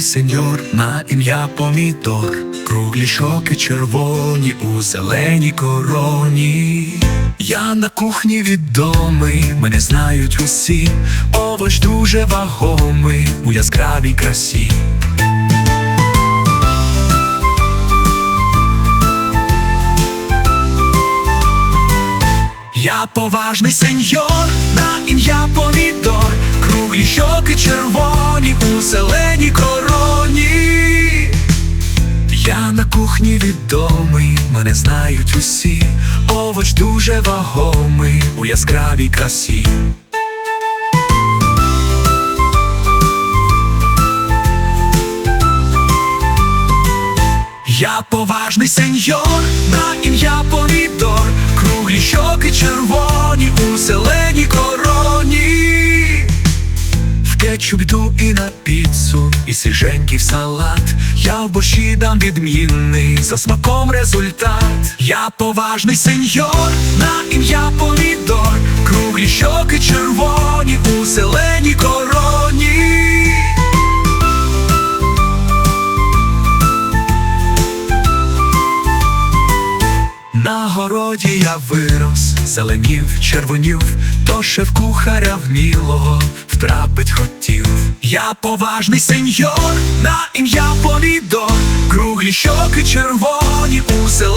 сеньор на ім'я помідор, круглі щоки червоні у зеленій короні. Я на кухні відомий, мене знають усі, овоч дуже вагомий у яскравій красі. Я поважний сеньор, на ім'я помідор, відомий, мене знають усі, овоч дуже вагомий у яскравій красі. Я поважний сеньор, на кетчуп йду і на піцу, і сиженький в салат. Я в борщі дам відмінний, за смаком результат. Я поважний сеньор, на ім'я помідор, круглі щоки червоні у зеленій Городі я вирос, зеленів, червонів, то шеф кухаря вмілого втрапить хотів. Я поважний сеньор, на ім'я помідор, круглі щоки червоні у зеленій